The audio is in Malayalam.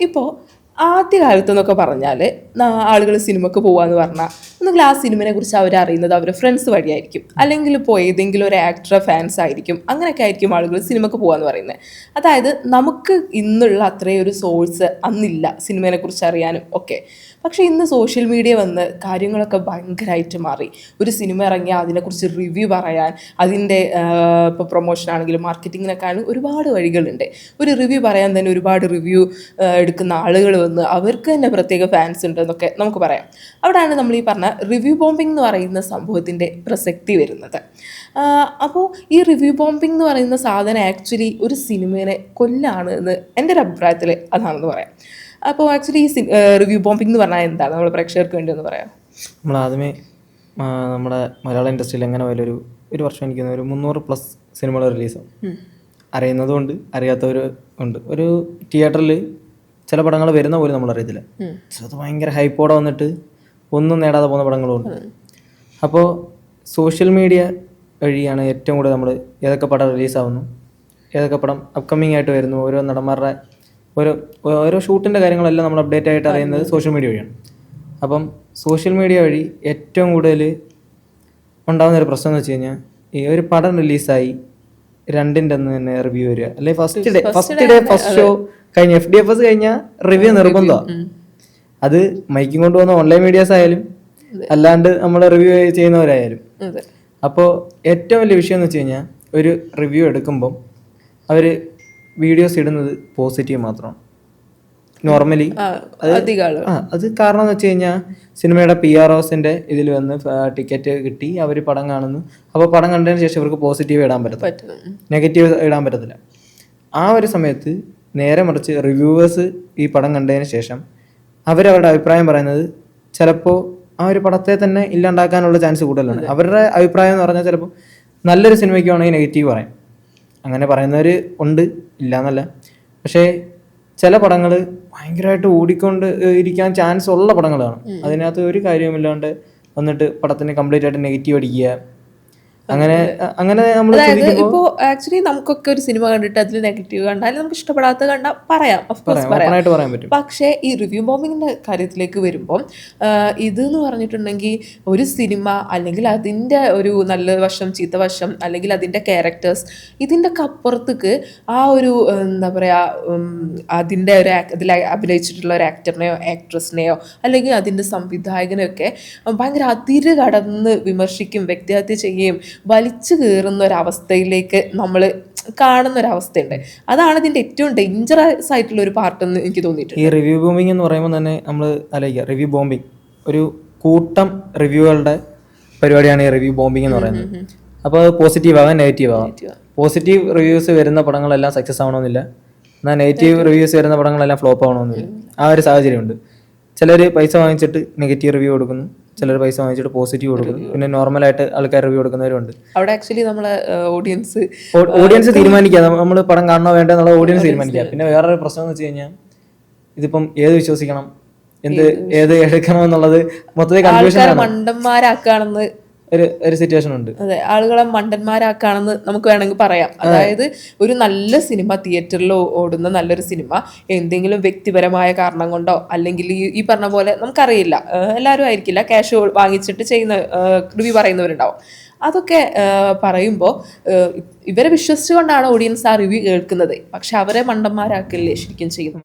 ഇപ്പോൾ ആദ്യ കാലത്ത് എന്നൊക്കെ പറഞ്ഞാൽ ആളുകൾ സിനിമക്ക് പോകാന്ന് പറഞ്ഞാൽ ഒന്നുകിൽ ആ സിനിമയെ കുറിച്ച് അവർ അറിയുന്നത് അവരുടെ ഫ്രണ്ട്സ് വഴിയായിരിക്കും. അല്ലെങ്കിൽ ഇപ്പോൾ ഏതെങ്കിലും ഒരു ആക്ടറെ ഫാൻസ് ആയിരിക്കും. അങ്ങനെയൊക്കെ ആയിരിക്കും ആളുകൾ സിനിമക്ക് പോകാന്ന് പറയുന്നത് അതായത് നമുക്ക് ഇന്നുള്ള അത്രയും ഒരു സോഴ്സ് അന്നില്ല സിനിമയെ കുറിച്ച് അറിയാനും ഒക്കെ. പക്ഷേ ഇന്ന് സോഷ്യൽ മീഡിയ വന്ന് കാര്യങ്ങളൊക്കെ ഭയങ്കരമായിട്ട് മാറി. ഒരു സിനിമ ഇറങ്ങിയാൽ അതിനെക്കുറിച്ച് റിവ്യൂ പറയാൻ അതിന്റെ ഇപ്പോൾ പ്രൊമോഷൻ ആണെങ്കിലും മാർക്കറ്റിങ്ങിനൊക്കെ ആണെങ്കിലും ഒരുപാട് വഴികളുണ്ട്. ഒരു റിവ്യൂ പറയാൻ തന്നെ ഒരുപാട് റിവ്യൂ എടുക്കുന്ന ആളുകൾ വന്ന് അവർക്ക് തന്നെ പ്രത്യേക ഫാൻസ് ഉണ്ടെന്നൊക്കെ നമുക്ക് പറയാം. അവിടെയാണ് നമ്മൾ ഈ പറഞ്ഞ റിവ്യൂ ബോംബിംഗ് എന്ന് പറയുന്ന സംഭവത്തിന്റെ പ്രസക്തി വരുന്നത്. അപ്പോൾ ഈ റിവ്യൂ ബോംബിംഗ് എന്ന് പറയുന്ന സാധനം ആക്ച്വലി ഒരു സിനിമയെ കൊല്ലാണ് എന്ന് എന്റെ ഒരു അഭിപ്രായത്തിൽ അതാണെന്ന് പറയാം. അപ്പോൾ ആക്ച്വലി ഈ റിവ്യൂ ബോംബിംഗ് എന്ന് പറഞ്ഞാൽ എന്താണ്? നമ്മൾ പ്രേക്ഷകർക്ക് വേണ്ടി ഒന്ന് പറയാം. നമ്മൾ ആദ്യമേ നമ്മുടെ മലയാള ഇൻഡസ്ട്രിയിൽ എങ്ങനെ പോയാലും ഒരു ഒരു വർഷം എനിക്ക് ഒരു മുന്നൂറ് പ്ലസ് സിനിമകൾ റിലീസാവും അറിയുന്നതും ഉണ്ട് അറിയാത്തവർ ഉണ്ട്. ഒരു തിയേറ്ററിൽ ചില പടങ്ങൾ വരുന്ന പോലും നമ്മൾ അറിയത്തില്ല അത് ഭയങ്കര ഹൈപ്പോടെ വന്നിട്ട് ഒന്നും നേടാതെ പോകുന്ന പടങ്ങളും ഉണ്ട് അപ്പോൾ സോഷ്യൽ മീഡിയ വഴിയാണ് ഏറ്റവും കൂടുതൽ നമ്മൾ ഏതൊക്കെ പടം റിലീസാവുന്നു ഏതൊക്കെ പടം അപ്കമ്മിങ് ആയിട്ട് വരുന്നു ഓരോ നടന്മാരുടെ ഓരോ ഓരോ ഷൂട്ടിന്റെ കാര്യങ്ങളെല്ലാം നമ്മൾ അപ്ഡേറ്റ് ആയിട്ട് അറിയുന്നത് സോഷ്യൽ മീഡിയ വഴിയാണ്. അപ്പം സോഷ്യൽ മീഡിയ വഴി ഏറ്റവും കൂടുതൽ ഉണ്ടാകുന്ന ഒരു പ്രശ്നം എന്ന് വെച്ച് കഴിഞ്ഞാൽ ഈ ഒരു പടം റിലീസായി രണ്ടിന്റെ അന്ന് തന്നെ റിവ്യൂ വരിക. അല്ലെങ്കിൽ first day first day first show കഴിഞ്ഞ എഫ് ഡി എഫ് എസ് കഴിഞ്ഞാൽ റിവ്യൂ നിർബന്ധമാണ് അത് മൈക്കും കൊണ്ടുവന്ന ഓൺലൈൻ മീഡിയാസ് ആയാലും അല്ലാണ്ട് നമ്മൾ റിവ്യൂ ചെയ്യുന്നവരായാലും. അപ്പോൾ ഏറ്റവും വലിയ വിഷയം എന്ന് വെച്ച് കഴിഞ്ഞാൽ ഒരു റിവ്യൂ എടുക്കുമ്പം അവർ വീഡിയോസ് ഇടുന്നത് പോസിറ്റീവ് മാത്രമാണ്. നോർമലി അത് കാരണം എന്ന് വെച്ച് കഴിഞ്ഞാൽ സിനിമയുടെ പി ആർ ഒസിന്റെ ഇതിൽ വന്ന് ടിക്കറ്റ് കിട്ടി അവർ പടം കാണുന്നു. അപ്പോൾ പടം കണ്ടതിന് ശേഷം ഇവർക്ക് പോസിറ്റീവ് ഇടാൻ പറ്റത്തില്ല. പറ്റും നെഗറ്റീവ് ഇടാൻ പറ്റത്തില്ല. ആ ഒരു സമയത്ത് നേരെ മറിച്ച് റിവ്യൂവേഴ്സ് ഈ പടം കണ്ടതിന് ശേഷം അവരവരുടെ അഭിപ്രായം പറയുന്നത് ചിലപ്പോൾ ആ ഒരു പടത്തെ തന്നെ ഇല്ലാണ്ടാക്കാനുള്ള ചാൻസ് കൂടുതലാണ്. അവരുടെ അഭിപ്രായം എന്ന് പറഞ്ഞാൽ ചിലപ്പോൾ നല്ലൊരു സിനിമയ്ക്ക് വേണമെങ്കിൽ നെഗറ്റീവ് പറയാം. അങ്ങനെ പറയുന്നവർ ഉണ്ട് ഇല്ല എന്നല്ല പക്ഷേ ചില പടങ്ങൾ ഭയങ്കരമായിട്ട് ഓടിക്കൊണ്ട് ഇരിക്കാൻ ചാൻസ് ഉള്ള പടങ്ങളാണ്. അതിനകത്ത് ഒരു കാര്യവുമില്ലാണ്ട് വന്നിട്ട് പടത്തിന് കംപ്ലീറ്റ് ആയിട്ട് നെഗറ്റീവ് അടിക്കുക. അങ്ങനെ അങ്ങനെ നമ്മൾ അതായത് ഇപ്പോ ആക്ച്വലി നമുക്കൊക്കെ ഒരു സിനിമ കണ്ടിട്ട് അതിൽ നെഗറ്റീവ് കണ്ടാൽ നമുക്ക് ഇഷ്ടപ്പെടാത്ത കണ്ട പറയാം. Course പറയാം പറ്റും. പക്ഷേ ഈ റിവ്യൂ ബോംബിങ്ങിന്റെ കാര്യത്തിലേക്ക് വരുമ്പോൾ ഇത് എന്ന് പറഞ്ഞിട്ടുണ്ടെങ്കിൽ ഒരു സിനിമ അല്ലെങ്കിൽ അതിന്റെ ഒരു നല്ല വശം ചീത്ത വശം അല്ലെങ്കിൽ അതിന്റെ ക്യാരക്ടേഴ്സ് ഇതിന്റെ ഒക്കെ അപ്പുറത്തേക്ക് ആ ഒരു എന്താ പറയാ അതിന്റെ ഒരു അതിൽ അഭിനയിച്ചിട്ടുള്ള ഒരു ആക്ടറിനെയോ ആക്ട്രസിനെയോ അല്ലെങ്കിൽ അതിന്റെ സംവിധായകനെയൊക്കെ ഭയങ്കര അതിര് കടന്ന് വിമർശിക്കും വ്യക്തിഹത്യ ചെയ്യുകയും വലിച്ചു കയറുന്ന ഒരവസ്ഥയിലേക്ക് നമ്മൾ കാണുന്ന ഒരു ഒരവസ്ഥയുണ്ട് അതാണ് ഇതിന്റെ ഏറ്റവും ഡേഞ്ചറസ് ആയിട്ടുള്ള ഒരു പാർട്ട് എന്ന് എനിക്ക് തോന്നിയിട്ടുണ്ട്. ഈ റിവ്യൂ ബോംബിംഗ് എന്ന് പറയുമ്പോൾ തന്നെ നമ്മൾ ആലോചിക്കുക. റിവ്യൂ ബോംബിംഗ് ഒരു കൂട്ടം റിവ്യൂകളുടെ പരിപാടിയാണ് ഈ റിവ്യൂ ബോംബിംഗ് എന്ന് പറയുന്നത്. അപ്പോൾ അത് പോസിറ്റീവ് ആവാം നെഗറ്റീവ് ആവാം. പോസിറ്റീവ് റിവ്യൂസ് വരുന്ന പടങ്ങളെല്ലാം സക്സസ് ആവണമെന്നില്ല. എന്നാൽ നെഗറ്റീവ് റിവ്യൂസ് വരുന്ന പടങ്ങളെല്ലാം ഫ്ലോപ്പ് ആവണമെന്നില്ല. ആ ഒരു സാഹചര്യമുണ്ട്. ചിലർ പൈസ വാങ്ങിച്ചിട്ട് നെഗറ്റീവ് റിവ്യൂ കൊടുക്കുന്നു. ചിലർ പൈസ വാങ്ങിച്ചിട്ട് പോസിറ്റീവ് കൊടുക്കും. പിന്നെ നോർമൽ ആയിട്ട് ആൾക്കാർ റിവ്യൂ കൊടുക്കുന്നവരുണ്ട്. അവിടെ ആക്ച്വലി നമ്മളെ ഓഡിയൻസ് ഓഡിയൻസ് തീരുമാനിക്കുക നമ്മൾ പടം കാണണോ വേണ്ട എന്നുള്ള ഓഡിയൻസ് തീരുമാനിക്കുക പിന്നെ വേറൊരു പ്രശ്നം എന്ന് വെച്ച് കഴിഞ്ഞാൽ ഇതിപ്പം ഏത് വിശ്വസിക്കണം? എന്ത് ഏത് എടുക്കണം എന്നുള്ളത് മൊത്തത്തിൽ കൺഫ്യൂഷൻ മണ്ടന്മാരാക്കുകയാണെന്ന് ഒരു ഒരു സിറ്റുവേഷൻ ഉണ്ട്. അതെ ആളുകളെ മണ്ടന്മാരാക്കാണെന്ന് നമുക്ക് വേണമെങ്കിൽ പറയാം. അതായത് ഒരു നല്ല സിനിമ തിയേറ്ററിൽ ഓടുന്ന നല്ലൊരു സിനിമ എന്തെങ്കിലും വ്യക്തിപരമായ കാരണം കൊണ്ടോ അല്ലെങ്കിൽ ഈ പറഞ്ഞ പോലെ നമുക്കറിയില്ല. എല്ലാവരും ആയിരിക്കില്ല. ക്യാഷ് വാങ്ങിച്ചിട്ട് ചെയ്യുന്ന റിവ്യൂ പറയുന്നവരുണ്ടാവും. അതൊക്കെ പറയുമ്പോൾ ഇവരെ വിശ്വസിച്ചുകൊണ്ടാണ് ഓഡിയൻസ് ആ റിവ്യൂ കേൾക്കുന്നത്. പക്ഷെ അവരെ മണ്ടന്മാരാക്കില്ലേ ശരിക്കും ചെയ്യുന്നത്?